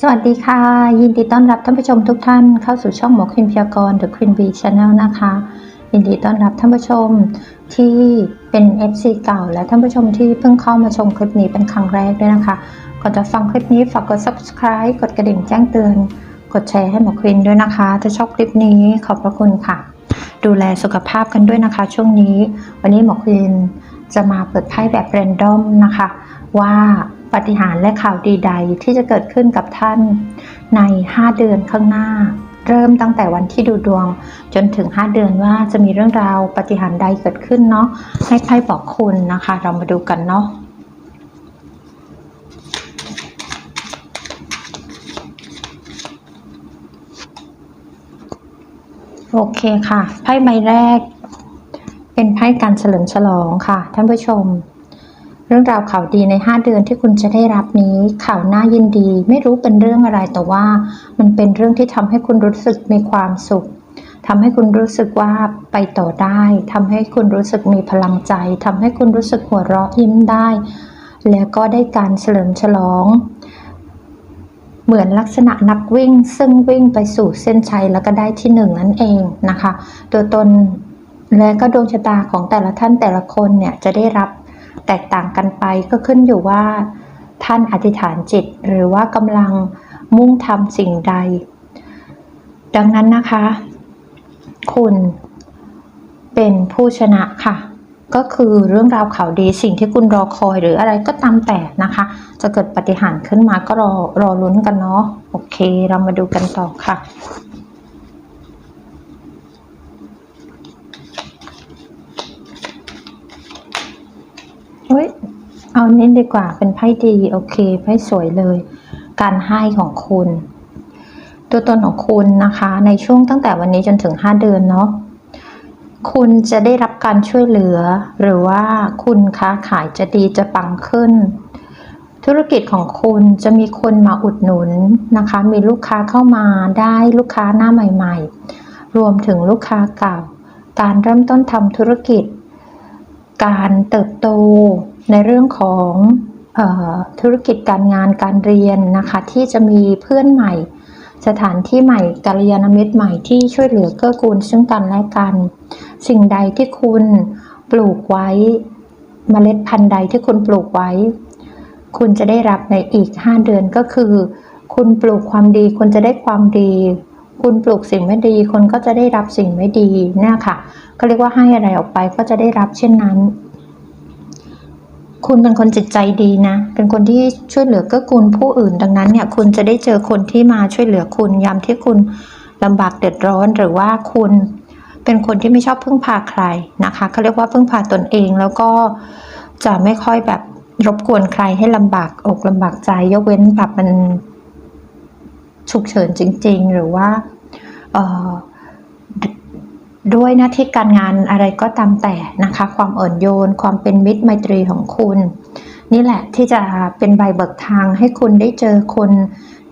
สวัสดีค่ะ ยินดีต้อนรับท่านผู้ชมทุกท่านเข้าสู่ช่องหมอควินพยากรณ์ The Queen Bee Channel นะคะ ยินดีต้อนรับท่านผู้ชมที่เป็น FC เก่า และท่านผู้ชมที่เพิ่งเข้ามาชมคลิปนี้เป็นครั้งแรกด้วยนะคะก่อนจะฟังคลิปนี้ฝากกด subscribe กดกระดิ่งแจ้งเตือน กดแชร์ให้หมอควินด้วยนะคะ ถ้าชอบคลิปนี้ขอบพระคุณค่ะ ดูแลสุขภาพกันด้วยนะคะ ช่วงนี้ วันนี้หมอควินจะมาเปิดไพ่แบบเรนดอมนะคะ ว่า ปฏิหารและข่าวดีใดที่จะเกิดขึ้นกับท่าน ใน 5 เดือนข้างหน้า เริ่มตั้งแต่วันที่ดูดวง จนถึง 5 เดือนว่าจะมีเรื่องราวปฏิหารใดเกิดขึ้นเนาะให้ไพ่บอกคุณนะคะ เรามาดูกันเนาะโอเคค่ะ ไพ่ใบแรก เป็นไพ่การเฉลิมฉลองค่ะ ท่านผู้ชม เรื่องราวข่าวดีใน 5 เดือนที่คุณจะได้รับนี้ข่าวน่ายินดี ไม่รู้เป็นเรื่องอะไรแต่ว่า มันเป็นเรื่องที่ทำให้คุณรู้สึกมีความสุขทำให้คุณรู้สึกว่าไปต่อได้ทำให้คุณรู้สึกมีพลังใจทำให้คุณรู้สึกหัวเราะยิ้มได้ แล้วก็ได้การเฉลิมฉลอง เหมือนลักษณะนักวิ่ง ซึ่งวิ่งไปสู่เส้นชัยแล้วก็ได้ที่หนึ่งนั่นเองนะคะ ตัวตนและก็ดวงชะตาของแต่ละท่านแต่ละคนเนี่ยจะได้รับ แตกต่างกันไปก็ขึ้นอยู่ว่า ท่านอธิษฐานจิตหรือว่ากำลังมุ่งทำสิ่งใด ดังนั้นนะคะ คุณเป็นผู้ชนะค่ะ ก็คือเรื่องราวข่าวดีสิ่งที่คุณรอคอยหรืออะไรก็ตามแต่นะคะ จะเกิดปาฏิหารย์ขึ้นมาก็รอรอลุ้นกันเนาะโอเค เรามาดูกันต่อค่ะ เฮ้ย เอานี้ดีกว่า เป็นไพ่ดี โอเค ไพ่สวยเลย การให้ของคุณ ตัวตนของคุณนะคะ ในช่วงตั้งแต่วันนี้จนถึง 5 เดือนเนาะ คุณจะได้รับการช่วยเหลือ หรือว่าคุณค้าขายจะดีจะปังขึ้น ธุรกิจของคุณจะมีคนมาอุดหนุนนะคะ มีลูกค้าเข้ามาได้ลูกค้าหน้าใหม่ ๆ รวมถึงลูกค้าเก่า การเริ่มต้นทำธุรกิจ การเติบโตในเรื่องของออธุรกิจการงานการเรียนนะคะที่จะมีเพื่อนใหม่ สถานที่ใหม่กัลยาณมิตรใหม่ที่ช่วยเหลือเกื้อกูลซึ่งกันและกัน สิ่งใดที่คุณปลูกไว้เมล็ดพันธุ์ใดที่คุณปลูกไว้ คุณจะได้รับในอีก 5 เดือนก็คือ คุณปลูกความดี คุณจะได้ความดี คุณปลูกสิ่งไม่ดี คนก็จะได้รับสิ่งไม่ดีเนี่ยค่ะก็เรียกว่าให้อะไรออกไปก็จะได้รับเช่นนั้น คุณเป็นคนจิตใจดีนะ เป็นคนที่ช่วยเหลือเกื้อกูลผู้อื่น ดังนั้นเนี่ย คุณจะได้เจอคนที่มาช่วยเหลือคุณยามที่คุณลำบากเดือดร้อนหรือว่าคุณเป็นคนที่ไม่ชอบพึ่งพาใครนะคะเขาเรียกว่าพึ่งพาตนเองแล้วก็จะไม่ค่อยแบบรบกวนใครให้ลำบากอกลำบากใจ ยกเว้นแบบมัน ฉุกเฉินจริง ๆ หรือว่าด้วยหน้าที่การงานอะไรก็ตามแต่นะคะ ความอ่อนโยน ความเป็นมิตรไมตรีของคุณ นี่แหละที่จะเป็นใบเบิกทางให้คุณได้เจอคน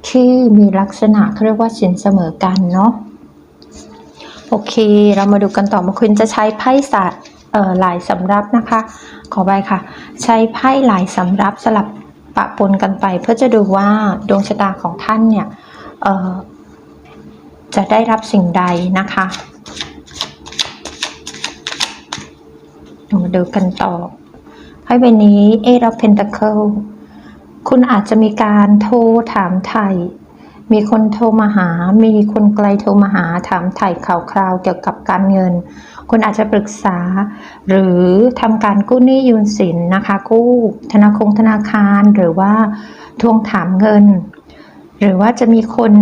ที่มีลักษณะเรียกว่าสินเสมอกันเนาะโอเค เรามาดูกันต่อมาคุณจะใช้ไพ่สัตว์หลายสำรับนะคะ ขอไปค่ะ ใช้ไพ่หลายสำรับสลับปะปนกันไป เพื่อจะดูว่าดวงชะตาของท่านเนี่ย จะได้รับสิ่งใดนะคะมาดูกันต่อไพ่ใบนี้ Eight of Pentacle คุณอาจจะมีการโทรถามไทย มีคนโทรมาหา มีคนไกลโทรมาหาถามไถ่ข่าวคราวเกี่ยวกับการเงิน คุณอาจจะปรึกษา หรือทำการกู้หนี้ยืมสินนะคะ กู้ธนาคงธนาคารหรือว่าทวงถามเงิน หรือว่าจะมีคน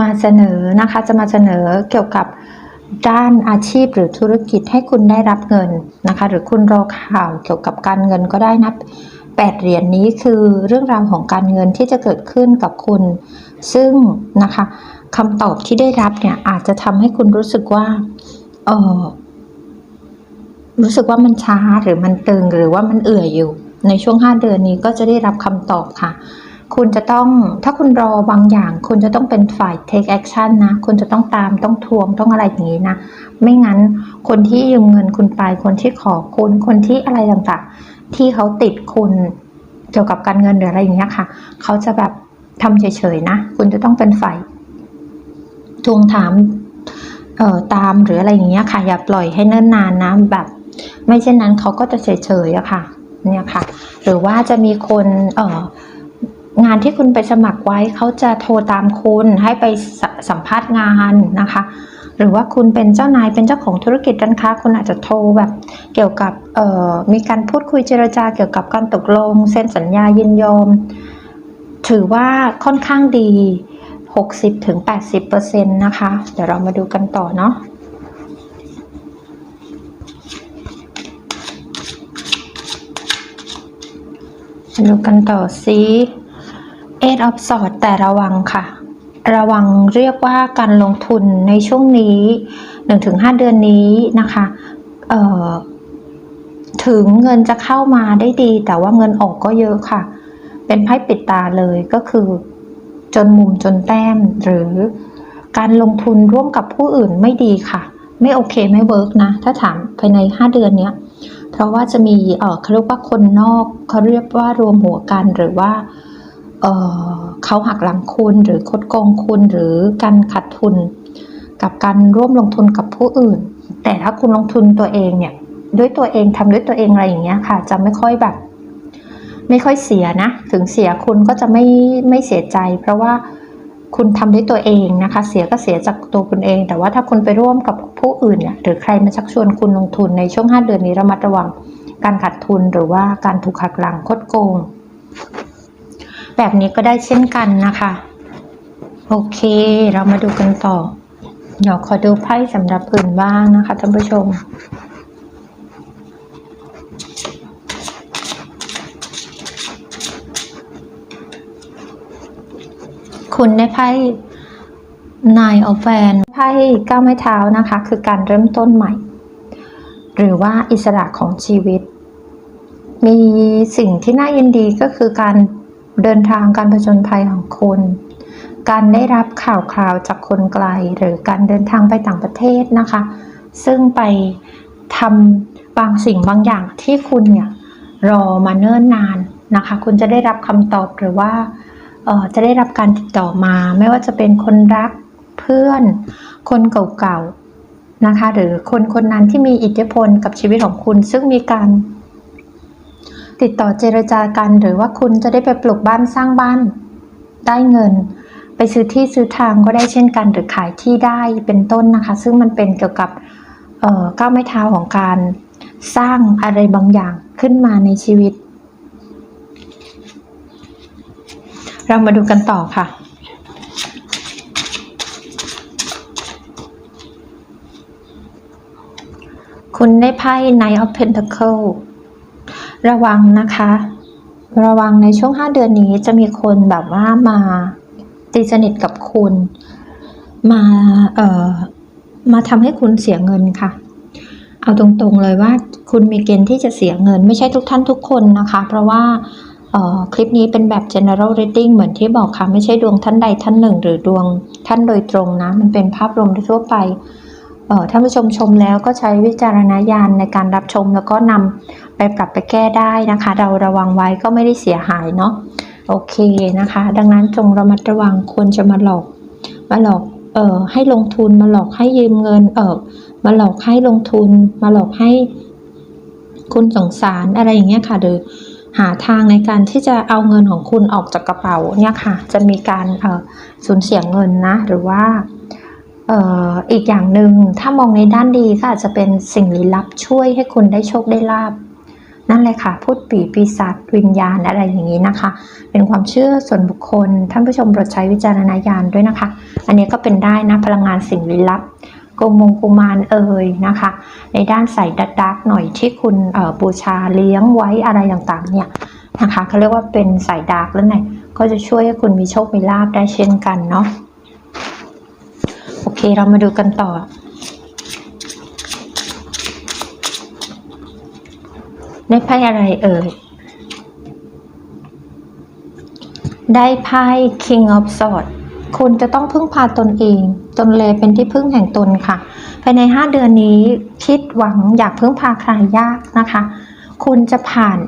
มาเสนอนะคะ จะมาเสนอเกี่ยวกับด้านอาชีพหรือธุรกิจให้คุณได้รับเงินนะคะ หรือคุณรอข่าวเกี่ยวกับการเงินก็ได้นะแปดเหรียญนนี้คือเรื่องราวของการเงินที่จะเกิดขึ้นกับคุณ ซึ่งนะคะคำตอบที่ได้รับเนี่ยอาจจะทำให้คุณรู้สึกว่าเออรู้สึกว่ามันช้าหรือมันตึงหรือว่ามันเอื่อยอยู่ ในช่วง 5 เดือนนี้ก็จะได้รับคำตอบค่ะ คุณจะต้องถ้าคุณรอบางอย่าง คุณจะต้องเป็นฝ่าย take action นะ คุณจะต้องตามต้องทวงต้องอะไรอย่างนี้นะ ไม่งั้นคนที่ยืมเงินคุณไป คนที่ขอคุณคนที่อะไรต่างๆ ที่เขาติดคุณเกี่ยวกับการเงินหรืออะไรอย่างเงี้ยค่ะ เขาจะแบบทำเฉยๆนะ คุณจะต้องเป็นฝ่ายทวงถามเอ่อตามหรืออะไรอย่างเงี้ยค่ะ อย่าปล่อยให้เนิ่นนานนะแบบ ไม่เช่นนั้นเขาก็จะเฉยๆอะค่ะ เนี่ยค่ะ หรือว่าจะมีคนเอ่อ งานที่คุณไปสมัครไว้เขาจะโทรตามคุณให้ไปสสัมภาษณ์งานนะคะ หรือว่าคุณเป็นเจ้านายเป็นเจ้าของธุรกิจร้านค้าคุณอาจจะโทรแบบเกี่ยวกับมีการพูดคุยเจรจาเกี่ยวกับการตกลงเซ็นสัญญายินยอม ถือว่าค่อนข้างดี 60-80%นะคะ เดี๋ยวเรามาดูกันต่อเนาะดูกันต่อซิ เอ็ดออฟสอดแต่ระวังค่ะ ระวังเรียกว่าการลงทุนในช่วงนี้ 1-5 เดือนนี้นะคะถึงเงินจะเข้ามาได้ดี แต่ว่าเงินออกก็เยอะค่ะ เป็นไพ่ปิดตาเลยก็คือ จนมุมจนแต้ม หรือการลงทุนร่วมกับผู้อื่นไม่ดีค่ะ ไม่โอเคไม่เวิร์กนะ ถ้าถามภายใน 5 เดือนเนี้ยเพราะว่าจะมีเออเขาเรียกว่าคนนอกเขาเรียกว่ารวมหัวกันหรือว่า เขาหักหลังคุณหรือคดโกงคุณหรือการขาดทุน กับการร่วมลงทุนกับผู้อื่น แต่ถ้าคุณลงทุนตัวเองเนี่ยด้วยตัวเองทำด้วยตัวเองอะไรอย่างเงี้ยค่ะ จะไม่ค่อยแบบ ไม่ค่อยเสียนะ ถึงเสียคุณก็จะไม่ไม่เสียใจ เพราะว่าคุณทำด้วยตัวเองนะคะ เสียก็เสียจากตัวคุณเอง แต่ว่าถ้าคุณไปร่วมกับผู้อื่นเนี่ยหรือใครมาชักชวนคุณลงทุนในช่วง 5 เดือนนี้ระมัดระวัง การขาดทุนหรือว่าการถูกหักหลังคดโกง แบบนี้ก็ได้เช่นกันนะคะ โอเคเรามาดูกันต่อ เดี๋ยวขอดูไพ่สำหรับอื่นบ้างนะคะท่านผู้ชมคุณได้ไพ่ Nine of Wands ไพ่ก้าวไม้เท้านะคะ คือการเริ่มต้นใหม่ หรือว่าอิสระของชีวิต มีสิ่งที่น่ายินดีก็คือการ เดินทางการผจญภัยของคุณ การได้รับข่าวคราวจากคนไกล หรือการเดินทางไปต่างประเทศนะคะ ซึ่งไปทำบางสิ่งบางอย่างที่คุณเนี่ยรอมาเนิ่นนานนะคะ คุณจะได้รับคำตอบหรือว่าจะได้รับการติดต่อมาไม่ว่าจะเป็นคนรักเพื่อน คนเก่าๆนะคะ หรือคนคนนั้นที่มีอิทธิพลกับชีวิตของคุณ ซึ่งมีการ ติดต่อเจรจากันหรือว่าคุณจะได้ไปปลูกบ้านสร้างบ้าน ได้เงิน ไปซื้อที่ซื้อทางก็ได้เช่นกัน หรือขายที่ได้เป็นต้นนะคะ ซึ่งมันเป็นเกี่ยวกับเอ่อก้าวไม้เท้าของการสร้างอะไรบางอย่างขึ้นมาในชีวิต เรามาดูกันต่อค่ะคุณได้ไพ่ Knight of Pentacle ระวังนะคะ ระวังในช่วง 5 เดือนนี้จะมีคนแบบว่ามาตีสนิทกับคุณ มาเอ่อมาทำให้คุณเสียเงินค่ะ เอาตรงๆเลยว่าคุณมีเกณฑ์ที่จะเสียเงิน ไม่ใช่ทุกท่านทุกคนนะคะ เพราะว่าเอ่อคลิปนี้เป็นแบบ general reading เหมือนที่บอกค่ะ ไม่ใช่ดวงท่านใดท่านหนึ่ง หรือดวงท่านโดยตรงนะ มันเป็นภาพรวมทั่วไป ท่านผู้ชมชมแล้วก็ใช้วิจารณญาณในการรับชม แล้วก็นำไปปรับไปแก้ได้นะคะ เราระวังไว้ก็ไม่ได้เสียหายเนาะโอเคนะคะ ดังนั้นจงระมัดระวังควรจะมาหลอก มาหลอกเอ่อให้ลงทุนมาหลอกให้ยืมเงินเออมาหลอกให้ลงทุน มาหลอกให้คุณสงสารอะไรอย่างเงี้ยค่ะหรือหาทางในการที่จะเอาเงินของคุณออกจากกระเป๋าเนี่ยค่ะ จะมีการเอ่อสูญเสียเงินนะ หรือว่า อีกอย่างหนึ่งถ้ามองในด้านดีก็อาจจะเป็นสิ่งลี้ลับช่วยให้คุณได้โชคได้ลาบนั่นเลยค่ะ พูดปีปีศาจวิญญาณอะไรอย่างนี้นะคะ เป็นความเชื่อส่วนบุคคล ท่านผู้ชมโปรดใช้วิจารณญาณด้วยนะคะ อันนี้ก็เป็นได้นะพลังงานสิ่งลี้ลับโกมงกุมารเอ่ยนะคะ ในด้านใส่ดักดักหน่อยที่คุณบูชาเลี้ยงไว้อะไรต่างๆเนี่ยนะคะเขาเรียกว่าเป็นใส่ดาร์กแล้วไงก็จะช่วยให้คุณมีโชคมีลาบได้เช่นกันเนาะ อเค เรามาดูกันต่อ ได้ไพ่อะไรเอ่ย ได้ไพ่ King of Swords คุณจะต้องพึ่งพาตนเอง ตนแลเป็นที่พึ่งแห่งตนค่ะ ภายใน 5 เดือนนี้คิดหวังอยากพึ่งพาใครยากนะคะ คุณจะผ่าน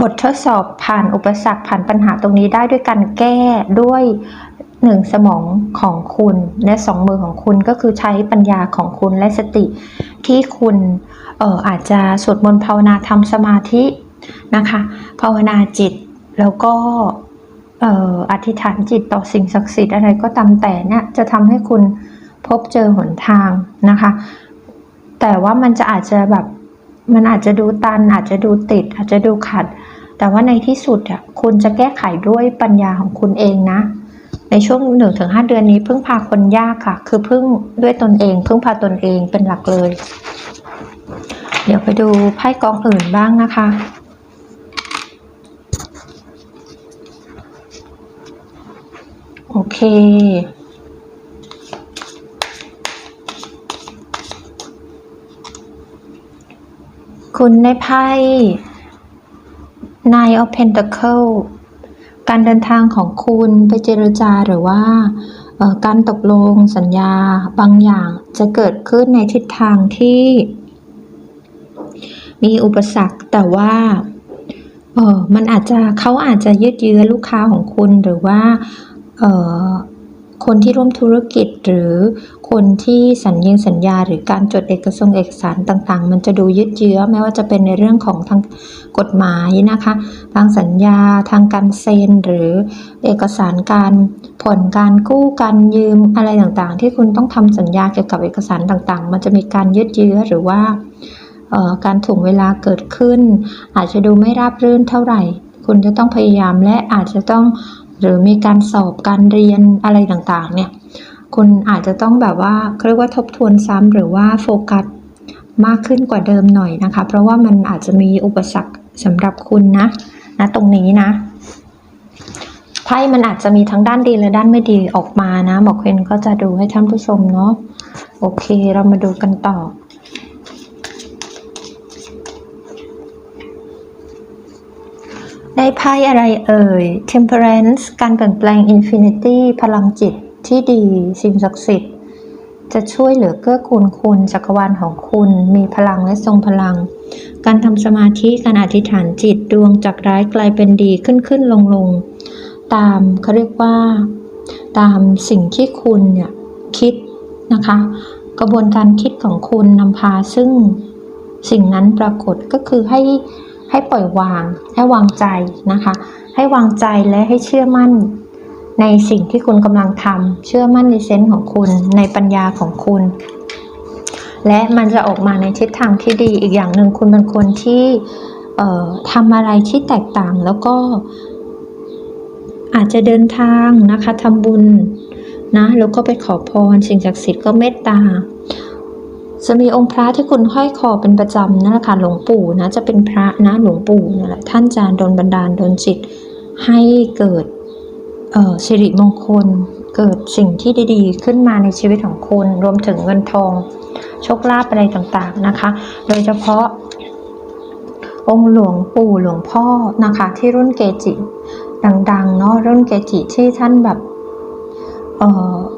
บททดสอบผ่านอุปสรรคผ่านปัญหาตรงนี้ได้ด้วยการแก้ด้วย หนึ่งสมองของคุณและสองมือของคุณก็คือใช้ปัญญาของคุณและสติ ที่คุณเอ่ออาจจะสวดมนต์ภาวนาทำสมาธินะคะภาวนาจิตแล้วก็เอ่ออธิษฐานจิตต่อสิ่งศักดิ์สิทธิ์อะไรก็ตามแต่เนี่ยจะทำให้คุณพบเจอหนทางนะคะ แต่ว่ามันจะอาจจะแบบมันอาจจะดูตัน อาจจะดูติด อาจจะดูขัด แต่ว่าในที่สุดอะคุณจะแก้ไขด้วยปัญญาของคุณเองนะ ในช่วงหนึ่งถึงห้าเดือนนี้พึ่งพาคนยากค่ะ คือพึ่งด้วยตนเอง พึ่งพาตนเองเป็นหลักเลย เดี๋ยวไปดูไพ่กองอื่นบ้างนะคะโอเค คุณได้ไพ่ Nine of Pentacle การเดินทางของคุณไปเจรจาหรือว่าการตกลงสัญญาบางอย่างจะเกิดขึ้นในทิศทางที่ มีอุปสรรคแต่ว่าเออมันอาจจะเขาอาจจะยืดเยื้อลูกค้าของคุณหรือว่าเออ คนที่ร่วมธุรกิจหรือคนที่สัญญิงสัญญา หรือการจดเอกสงเอกสารต่างๆ มันจะดูยืดเยื้อไม่ว่าจะเป็นในเรื่องของทางกฎหมายนะคะ ทางสัญญาทางการเซ็นหรือเอกสารการผ่อนการกู้การยืมอะไรต่างๆ ที่คุณต้องทำสัญญาเกี่ยวกับเอกสารต่างๆ มันจะมีการยืดเยื้อหรือว่าการถ่วงเวลาเกิดขึ้น อาจจะดูไม่ราบรื่นเท่าไหร่ คุณจะต้องพยายามและอาจจะต้อง หรือมีการสอบการเรียนอะไรต่างๆ เนี่ยคุณอาจจะต้องแบบว่าเขาเรียกว่าทบทวนซ้ำหรือว่าโฟกัสมากขึ้นกว่าเดิมหน่อยนะคะ เพราะว่ามันอาจจะมีอุปสรรคสำหรับคุณนะนะตรงนี้นะไพ่มันอาจจะมีทั้งด้านดีและด้านไม่ดีออกมานะหมอเควนก็จะดูให้ท่านผู้ชมเนาะโอเค เรามาดูกันต่อ ได้ไพ่อะไรเอ่ย Temperance การเปลี่ยนแปลง Infinity พลังจิตที่ดีสิ่งศักดิ์สิทธิ์ จะช่วยเหลือเกื้อกูลคุณจักรวาลของคุณ มีพลังและทรงพลัง การทำสมาธิการอธิษฐานจิตดวงจากร้ายกลายเป็นดีขึ้นขึ้นลงลงตามเขาเรียกว่า ตามสิ่งที่คุณเนี่ยคิดนะคะ กระบวนการคิดของคุณนำพาซึ่งสิ่งนั้นปรากฏก็คือให้ ให้ปล่อยวาง ให้วางใจนะคะ ให้วางใจและให้เชื่อมั่นในสิ่งที่คุณกำลังทำเชื่อมั่นในเซนส์ของคุณ ในปัญญาของคุณ และมันจะออกมาในทิศทางที่ดีอีกอย่างหนึ่งคุณเป็นคนที่ทำอะไรที่แตกต่างแล้วก็อาจจะเดินทางนะคะทำบุญนะแล้วก็ไปขอพรสิ่งศักดิ์สิทธิ์ก็เมตตา จะมีองค์พระที่คุณห้อยคอเป็นประจำนั่นแหละค่ะหลวงปู่นะจะเป็นพระนะหลวงปู่นั่นแหละท่านจะโดนบันดาลโดนจิตให้เกิดเอ่อสิริมงคล เกิดสิ่งที่ดีๆ ขึ้นมาในชีวิตของคุณ รวมถึงเงินทองโชคลาภอะไรต่างๆนะคะ โดยเฉพาะ องค์หลวงปู่หลวงพ่อนะคะ ที่รุ่นเกจิดังๆเนาะรุ่นเกจิที่ท่านแบบ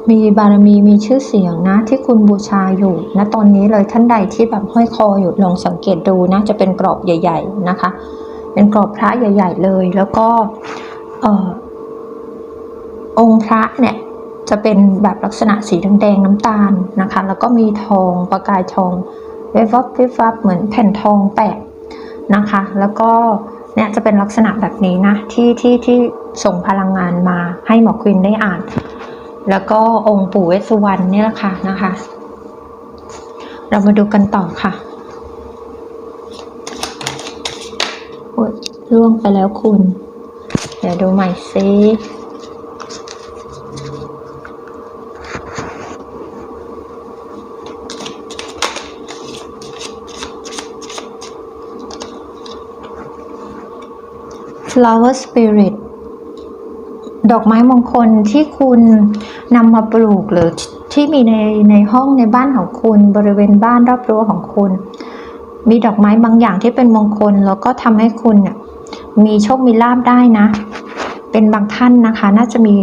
มีบารมีมีชื่อเสียงนะ ที่คุณบูชาอยู่นะตอนนี้เลยท่านใดที่แบบห้อยคออยู่ลองสังเกตดูนะ จะเป็นกรอบใหญ่ ๆนะคะ เป็นกรอบพระใหญ่ ๆ เลย แล้วก็เออองค์พระเนี่ยจะเป็นแบบลักษณะสีแดงๆน้ำตาลนะคะ แล้วก็มีทองประกายทองเวฟวับเวฟวับเหมือนแผ่นทองแปะนะคะ แล้วก็เนี่ยจะเป็นลักษณะแบบนี้นะที่ที่ที่ส่งพลังงานมาให้หมอควินได้อ่าน แล้วก็องค์ปู่เวสสุวรรณเนี่ยแหละค่ะนะคะ เรามาดูกันต่อค่ะโอ๊ยล่วงไปแล้วคุณ เดี๋ยวดูใหม่ซิ flower spirit ดอกไม้มงคลที่คุณนำมาปลูกหรือที่มีในในห้องในบ้านของคุณ บริเวณบ้านรอบรั้วของคุณ มีดอกไม้บางอย่างที่เป็นมงคล แล้วก็ทำให้คุณเนี่ยมีโชคมีลาบได้นะ เป็นบางท่านนะคะ น่าจะมี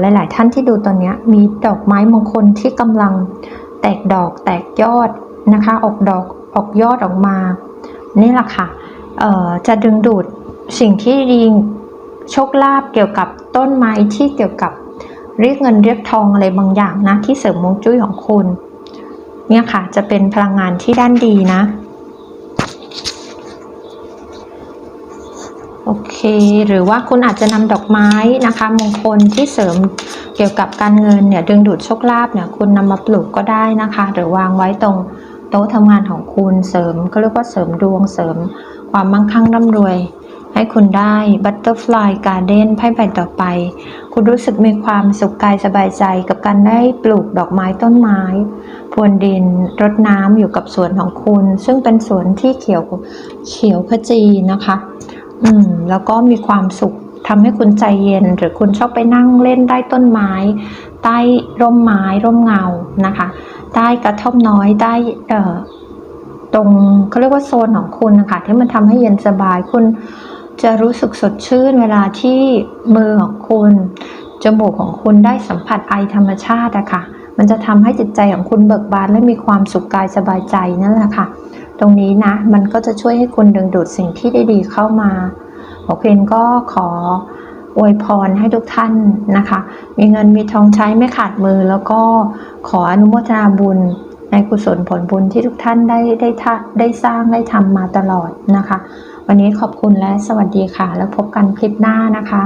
หลาย ๆ ท่านที่ดูตอนนี้มีดอกไม้มงคลที่กำลังแตกดอกแตกยอดนะคะ ออกดอกออกยอดออกมา นี่แหละค่ะเอ่อจะดึงดูดสิ่งที่ดี โชคลาภเกี่ยวกับต้นไม้ที่เกี่ยวกับเรียกเงินเรียกทองอะไรบางอย่างนะ ที่เสริมมงจุ้ยของคุณ เนี่ยค่ะจะเป็นพลังงานที่ด้านดีนะ โอเค หรือว่าคุณอาจจะนำดอกไม้นะคะ มงคลที่เสริมเกี่ยวกับการเงินเนี่ยดึงดูดโชคลาภเนี่ยคุณนำมาปลูกก็ได้นะคะ หรือวางไว้ตรงโต๊ะทำงานของคุณเสริมก็เรียกว่าเสริมดวงเสริมความมั่งคั่งร่ำรวย ให้คุณได้บัตเตอร์ฟลายการ์เด้นไพ่ใบต่อไป คุณรู้สึกมีความสุขกายสบายใจกับการได้ปลูกดอกไม้ต้นไม้ พรวนดินรดน้ำอยู่กับสวนของคุณ ซึ่งเป็นสวนที่เขียวเขียวขจีนะคะ อืม แล้วก็มีความสุขทำให้คุณใจเย็น หรือคุณชอบไปนั่งเล่นใต้ต้นไม้ ใต้ร่มไม้ร่มเงานะคะ ใต้กระท่อมน้อยใต้เอ่อตรงเขาเรียกว่าโซนของคุณนะคะที่มันทำให้เย็นสบายคุณ จะรู้สึกสดชื่นเวลาที่มือของคุณ จมูกของคุณได้สัมผัสไอธรรมชาติอะค่ะ มันจะทำให้จิตใจของคุณเบิกบานและมีความสุขกายสบายใจนั่นแหละค่ะ ตรงนี้นะ มันก็จะช่วยให้คุณดึงดูดสิ่งที่ดีๆเข้ามาหมอเพนก็ขออวยพรให้ทุกท่านนะคะ มีเงินมีทองใช้ไม่ขาดมือ แล้วก็ขออนุโมทนาบุญในกุศลผลบุญที่ทุกท่านได้ได้ท่าได้สร้างได้ทำมาตลอดนะคะ วันนี้ขอบคุณและสวัสดีค่ะ แล้วพบกันคลิปหน้านะคะ